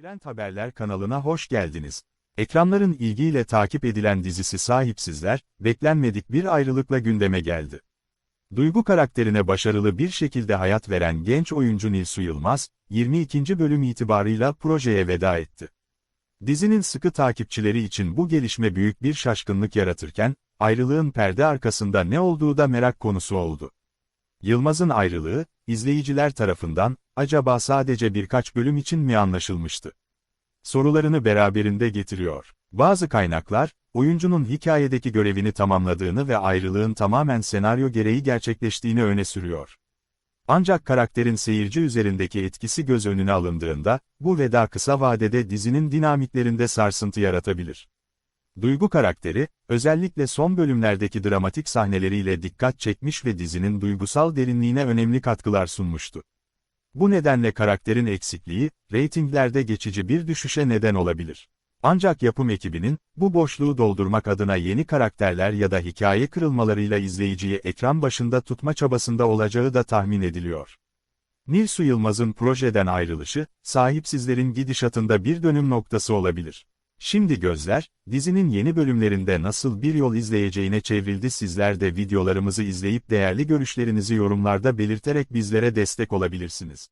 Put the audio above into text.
Trend Haberler kanalına hoş geldiniz. Ekranların ilgiyle takip edilen dizisi Sahipsizler, beklenmedik bir ayrılıkla gündeme geldi. Duygu karakterine başarılı bir şekilde hayat veren genç oyuncu Nilsu Yılmaz, 22. bölüm itibarıyla projeye veda etti. Dizinin sıkı takipçileri için bu gelişme büyük bir şaşkınlık yaratırken, ayrılığın perde arkasında ne olduğu da merak konusu oldu. Yılmaz'ın ayrılığı, izleyiciler tarafından, acaba sadece birkaç bölüm için mi anlaşılmıştı? Sorularını beraberinde getiriyor. Bazı kaynaklar, oyuncunun hikayedeki görevini tamamladığını ve ayrılığın tamamen senaryo gereği gerçekleştiğini öne sürüyor. Ancak karakterin seyirci üzerindeki etkisi göz önüne alındığında, bu veda kısa vadede dizinin dinamiklerinde sarsıntı yaratabilir. Duygu karakteri, özellikle son bölümlerdeki dramatik sahneleriyle dikkat çekmiş ve dizinin duygusal derinliğine önemli katkılar sunmuştu. Bu nedenle karakterin eksikliği, reytinglerde geçici bir düşüşe neden olabilir. Ancak yapım ekibinin, bu boşluğu doldurmak adına yeni karakterler ya da hikaye kırılmalarıyla izleyiciyi ekran başında tutma çabasında olacağı da tahmin ediliyor. Nilsu Yılmaz'ın projeden ayrılışı, sahipsizlerin gidişatında bir dönüm noktası olabilir. Şimdi gözler, dizinin yeni bölümlerinde nasıl bir yol izleyeceğine çevrildi sizler de videolarımızı izleyip değerli görüşlerinizi yorumlarda belirterek bizlere destek olabilirsiniz.